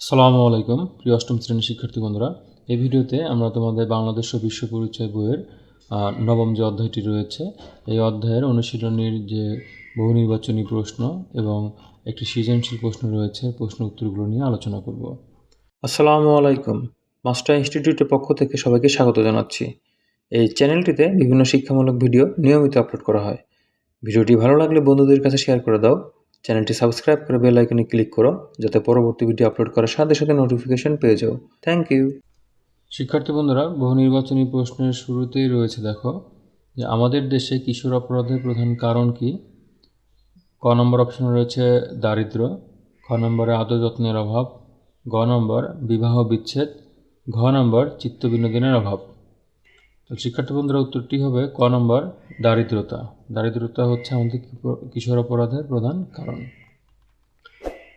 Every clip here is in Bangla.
আসসালামু আলাইকুম, প্রিয় অষ্টম শ্রেণির শিক্ষার্থী বন্ধুরা। এই ভিডিওতে আমরা তোমাদের বাংলাদেশ ও বিশ্ব পরিচয় বইয়ের নবম যে অধ্যায়টি রয়েছে, এই অধ্যায়ের অনুশীলনীর যে বহু নির্বাচনী প্রশ্ন এবং একটি সৃজনশীল প্রশ্ন রয়েছে, প্রশ্ন উত্তরগুলো নিয়ে আলোচনা করব। আসসালামু আলাইকুম। মাস্টার ইনস্টিটিউটের পক্ষ থেকে সবাইকে স্বাগত জানাচ্ছি। এই চ্যানেলটিতে বিভিন্ন শিক্ষামূলক ভিডিও নিয়মিত আপলোড করা হয়। ভিডিওটি ভালো লাগলে বন্ধুদের কাছে শেয়ার করে দাও। চ্যানেলটি সাবস্ক্রাইব করে বেল আইকনে ক্লিক করো, যাতে পরবর্তী ভিডিও আপলোড করার সাথে সাথে নোটিফিকেশন পেয়ে যাও। থ্যাংক ইউ শিক্ষার্থী বন্ধুরা বহু নির্বাচনী প্রশ্নের শুরুতেই রয়েছে দেখো যে আমাদের দেশে কিশোর অপরাধের প্রধান কারণ কি? ক নম্বর অপশনে রয়েছে দারিদ্র, খ নম্বরে আদর যত্নের অভাব, গ নম্বর বিবাহ বিচ্ছেদ, ঘ নম্বর চিত্ত বিনোদনের অভাব। তো শিক্ষার্থী বন্ধুরা উত্তরটি হবে ক নম্বর দারিদ্রতা। দারিদ্রতা হচ্ছে আমাদের কিশোর অপরাধের প্রধান কারণ?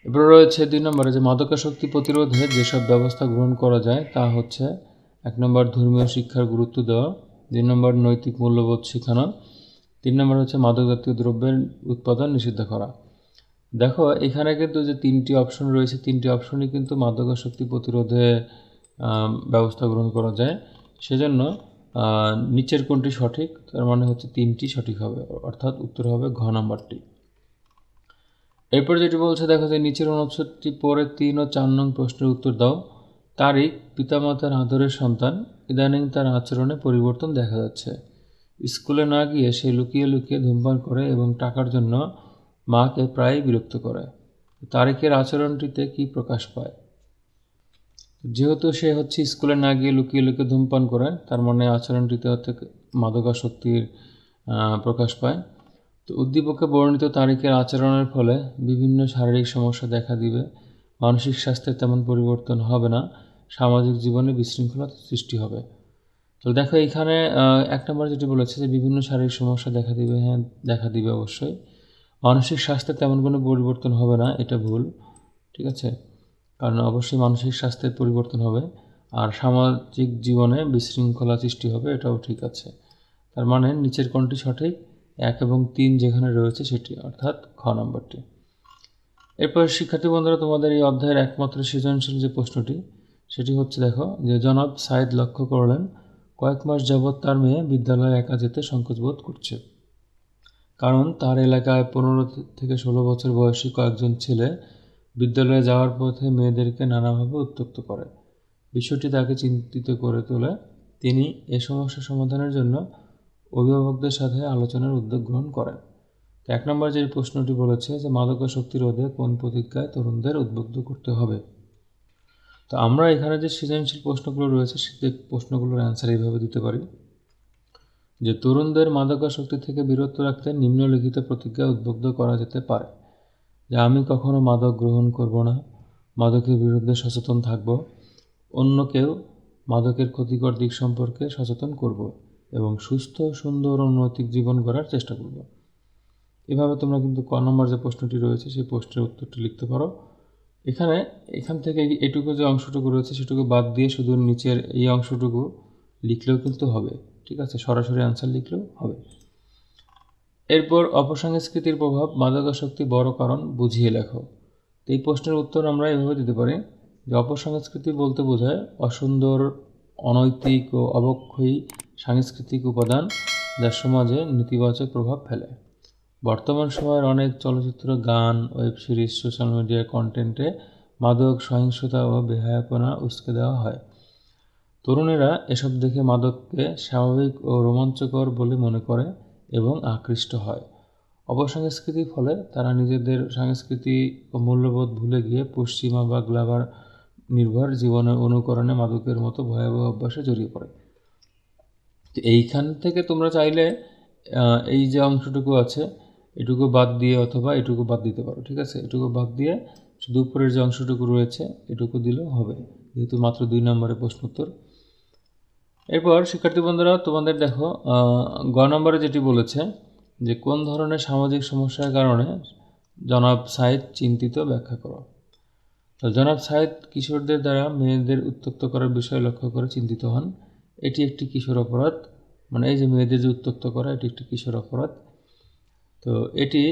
এরপরে রয়েছে দুই নম্বরে যে মাদকাসক্তি প্রতিরোধে যেসব ব্যবস্থা গ্রহণ করা যায় তা হচ্ছে এক নম্বর ধর্মীয় শিক্ষার গুরুত্ব দেওয়া, দুই নম্বর নৈতিক মূল্যবোধ শেখানো, তিন নম্বর হচ্ছে মাদক জাতীয় দ্রব্যের উৎপাদন নিষিদ্ধ করা। দেখো, এখানে কিন্তু যে তিনটি অপশন রয়েছে, তিনটি অপশনই কিন্তু মাদকাসক্তি প্রতিরোধে ব্যবস্থা গ্রহণ করা যায়। সেজন্য নিচের কোনটি সঠিক? তার মানে হচ্ছে তিনটি সঠিক হবে, অর্থাৎ উত্তর হবে ঘ নম্বরটি। এরপর যেটি বলছে, দেখো যে নিচের অনুচ্ছেদটি পরে তিন ও চার নং প্রশ্নের উত্তর দাও। তারিক পিতামাতার আদরের সন্তান, ইদানিং তার আচরণে পরিবর্তন দেখা যাচ্ছে। স্কুলে না গিয়ে সে লুকিয়ে লুকিয়ে ধূমপান করে এবং টাকার জন্য মাকে প্রায়ই বিরক্ত করে। তারিকের আচরণটিতে কি প্রকাশ পায়? যেহেতু সে হচ্ছে স্কুলে না গিয়ে লুকিয়ে লুকিয়ে ধূমপান করে তার মানে আচরণটিতে হচ্ছে মাদকাসক্তির প্রকাশ পায়। তো উদ্দীপকে বর্ণিত তারিখের আচরণের ফলে বিভিন্ন শারীরিক সমস্যা দেখা দিবে। মানসিক স্বাস্থ্যের তেমন পরিবর্তন হবে না। সামাজিক জীবনে বিশৃঙ্খলা সৃষ্টি হবে। তো দেখো এখানে এক নম্বর যেটি বলেছে যে বিভিন্ন শারীরিক সমস্যা দেখা দিবে হ্যাঁ দেখা দিবে অবশ্যই। মানসিক স্বাস্থ্যে তেমন কোনো পরিবর্তন হবে না, এটা ভুল, ঠিক আছে? কারণ অবশ্যই মানসিক স্বাস্থ্যের পরিবর্তন হবে, আর সামাজিক জীবনে বিশৃঙ্খলা সৃষ্টি হবে, এটাও ঠিক আছে। তার মানে নিচের কোনটি সঠিক, এক এবং তিন যেখানে রয়েছে সেটি, অর্থাৎ খ নম্বরটি। এরপর শিক্ষার্থী বন্ধুরা, তোমাদের এই অধ্যায়ের একমাত্র সৃজনশীল যে প্রশ্নটি, সেটি হচ্ছে দেখো যে জনাব সাইদ লক্ষ্য করলেন, কয়েক মাস যাবৎ তার মেয়ে বিদ্যালয়ে একা যেতে সংকোচবোধ করছে। কারণ তার এলাকায় পনেরো থেকে ষোলো বছর বয়সী কয়েকজন ছেলে বিদ্যালয়ে যাওয়ার পথে মেয়েদেরকে নানাভাবে উত্ত্যক্ত করে। বিষয়টি তাকে চিন্তিত করে তোলে। তিনি এ সমস্যা সমাধানের জন্য অভিভাবকদের সাথে আলোচনার উদ্যোগ গ্রহণ করেন। এক নম্বর যে প্রশ্নটি বলেছে যে মাদকাসক্তি রোধে কোন প্রতিজ্ঞায় তরুণদের উদ্বুদ্ধ করতে হবে? তো আমরা এখানে যে সৃজনশীল প্রশ্নগুলো রয়েছে সেই প্রশ্নগুলোর অ্যান্সার এইভাবে দিতে পারি। যে তরুণদের মাদকাসক্তি থেকে বিরত রাখতে নিম্নলিখিত প্রতিজ্ঞায় উদ্বুদ্ধ করা যেতে পারে। যে আমি কখনো মাদক গ্রহণ করব না, মাদকের বিরুদ্ধে সচেতন থাকব, অন্য কেউ মাদকের ক্ষতিকর দিক সম্পর্কে সচেতন করব এবং সুস্থ, সুন্দর ও নৈতিক জীবন গড়ার চেষ্টা করব। এভাবে তোমরা কিন্তু ক নম্বর যে প্রশ্নটি রয়েছে, সেই প্রশ্নের উত্তরটি লিখতে পারো। এখানে এখান থেকে এইটুকু যে অংশটুকু রয়েছে, সেটুকু বাদ দিয়ে শুধু নিচের এই অংশটুকু লিখলেও কিন্তু হবে, ঠিক আছে? সরাসরি আনসার লিখলেও হবে। এরপর অপসংস্কৃতির প্রভাব মাদকাসক্তি বড় কারণ বুঝিয়ে লেখো। এই প্রশ্নের উত্তর আমরা এভাবে দিতে পারি যে অপসংস্কৃতি বলতে বোঝায় অসুন্দর, অনৈতিক ও অবক্ষয়ী সাংস্কৃতিক উপাদান যা সমাজে নেতিবাচক প্রভাব ফেলে। বর্তমান সময়ের অনেক চলচ্চিত্র, গান, ওয়েব সিরিজ, সোশ্যাল মিডিয়ার কন্টেন্টে মাদক, সহিংসতা ও বেহায়াপনা উস্কে দেওয়া হয়। তরুণেরা এসব দেখে মাদককে স্বাভাবিক ও রোমাঞ্চকর বলে মনে করে। এবং আকৃষ্ট হয়। অপসংস্কৃতির ফলে তারা নিজেদের সংস্কৃতি ও মূল্যবোধ ভুলে গিয়ে পশ্চিমা বা গ্লাবার নির্ভর জীবনের অনুকরণে মাদকের মতো ভয়াবহ অভ্যাসে জড়িয়ে পড়ে। তো এইখান থেকে তোমরা চাইলে এই যে অংশটুকু আছে, এটুকু বাদ দিয়ে অথবা এটুকু বাদ দিতে পারো, ঠিক আছে? এটুকু বাদ দিয়ে শুধু উপরের যে অংশটুকু রয়েছে, এটুকু দিলেও হবে। যেহেতু মাত্র দুই নম্বরের প্রশ্ন উত্তর এরপর, শিক্ষার্থী বন্ধুরা, তোমাদের দেখো গ নম্বরে যেটি বলেছে যে, কোন ধরনের সামাজিক সমস্যার কারণে জনাব সাইদ চিন্তিত ব্যাখ্যা করো। তো জনাব সাইদ কিশোরদের দ্বারা মেয়েদের উত্তক্ত করার বিষয় লক্ষ্য করে চিন্তিত হন। এটি একটি কিশোর অপরাধ। মানে এই যে মেয়েদের যে উত্তক্ত করা, এটি একটি কিশোর অপরাধ। তো এটি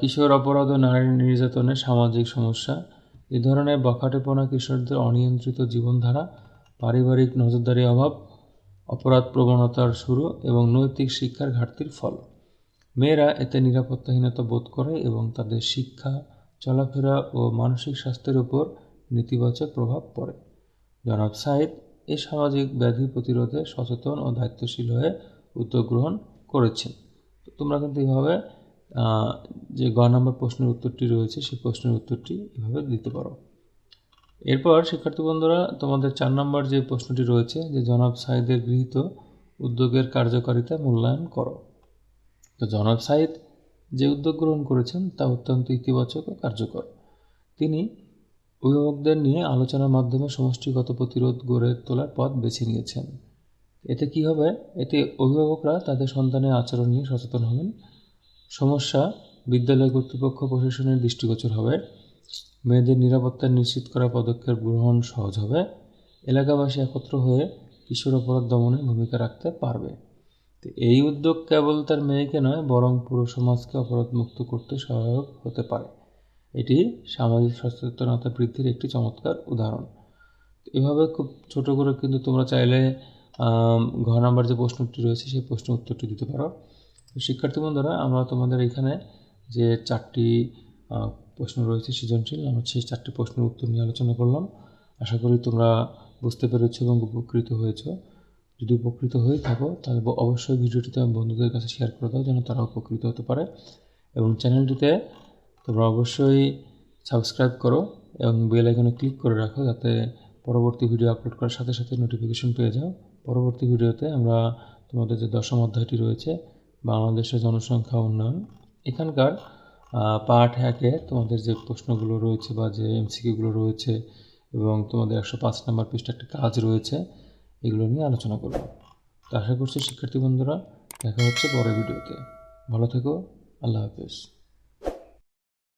কিশোর অপরাধ ও নারী নির্যাতনের সামাজিক সমস্যা। এ ধরনের বখাটেপনা কিশোরদের অনিয়ন্ত্রিত জীবনধারা পারিবারিক নজরদারি অভাব, অপরাধ প্রবণতার শুরু এবং নৈতিক শিক্ষার ঘাটতির ফল। মেয়েরা এতে নিরাপত্তাহীনতা বোধ করে এবং তাদের শিক্ষা, চলাফেরা ও মানসিক স্বাস্থ্যের উপর নেতিবাচক প্রভাব পড়ে। জনাব সাইদ এ সামাজিক ব্যাধি প্রতিরোধে সচেতন ও দায়িত্বশীল হয়ে উদ্যোগ গ্রহণ করেছেন। তোমরা কিন্তু এইভাবে যে গ নম্বর প্রশ্নের উত্তরটি রয়েছে সেই প্রশ্নের উত্তরটি এভাবে দিতে পারো। এরপর, শিক্ষার্থী বন্ধুরা, তোমাদের চার নম্বর যে প্রশ্নটি রয়েছে যে, জনাব সাইদের গৃহীত উদ্যোগের কার্যকারিতা মূল্যায়ন করো। তো জনাব সাইদ যে উদ্যোগ গ্রহণ করেছেন, তা অত্যন্ত ইতিবাচক ও কার্যকর। তিনি অভিভাবকদের নিয়ে আলোচনার মাধ্যমে সমষ্টিগত প্রতিরোধ গড়ে তোলার পথ বেছে নিয়েছেন। এতে কি হবে? এতে অভিভাবকরা তাদের সন্তানের আচরণ নিয়ে সচেতন হবেন। সমস্যা বিদ্যালয় কর্তৃপক্ষ প্রশাসনের দৃষ্টিগোচর হবে। মেয়েদের নিরাপত্তা নিশ্চিত করার পদক্ষেপ গ্রহণ সহজ হবে। এলাকাবাসী একত্র হয়ে কিশোর অপরাধ দমনে ভূমিকা রাখতে পারবে। তো এই উদ্যোগ কেবল তার মেয়েকে নয়, বরং পুরো সমাজকে অপরাধ মুক্ত করতে সহায়ক হতে পারে। এটি সামাজিক সচেতনতা বৃদ্ধির একটি চমৎকার উদাহরণ। এভাবে খুব ছোট করে কিন্তু তোমরা চাইলে ঘ নাম্বার যে প্রশ্নটি রয়েছে, সেই প্রশ্নের উত্তরটি দিতে পারো। শিক্ষার্থী বন্ধুরা, আমরা তোমাদের এখানে যে চারটি প্রশ্ন রয়েছে সৃজনশীল। আমরা সেই চারটি প্রশ্নের উত্তর নিয়ে আলোচনা করলাম। আশা করি তোমরা বুঝতে পেরেছ এবং উপকৃত হয়েছো। যদি উপকৃত হয়ে থাকো, তাহলে অবশ্যই ভিডিওটি তোমার বন্ধুদের কাছে শেয়ার করে দাও, যেন তারা উপকৃত হতে পারে। এবং চ্যানেলটিতে তোমরা অবশ্যই সাবস্ক্রাইব করো এবং বেল আইকনে ক্লিক করে রাখো, যাতে পরবর্তী ভিডিও আপলোড করার সাথে সাথে নোটিফিকেশন পেয়ে যাও। পরবর্তী ভিডিওতে আমরা তোমাদের যে দশম অধ্যায়টি রয়েছে, বাংলাদেশের জনসংখ্যা উন্নয়ন, এখানকার পার্ট হ্যাকে তোমাদের যে প্রশ্নগুলো রয়েছে বা যে এমসিকিউগুলো রয়েছে এবং তোমাদের একশো পাঁচ নম্বর পৃষ্ঠা একটা কাজ রয়েছে, এগুলো নিয়ে আলোচনা করব। তো আশা করছি শিক্ষার্থী বন্ধুরা, দেখা হচ্ছে পরের ভিডিওতে। ভালো থেকো, আল্লাহ হাফেজ।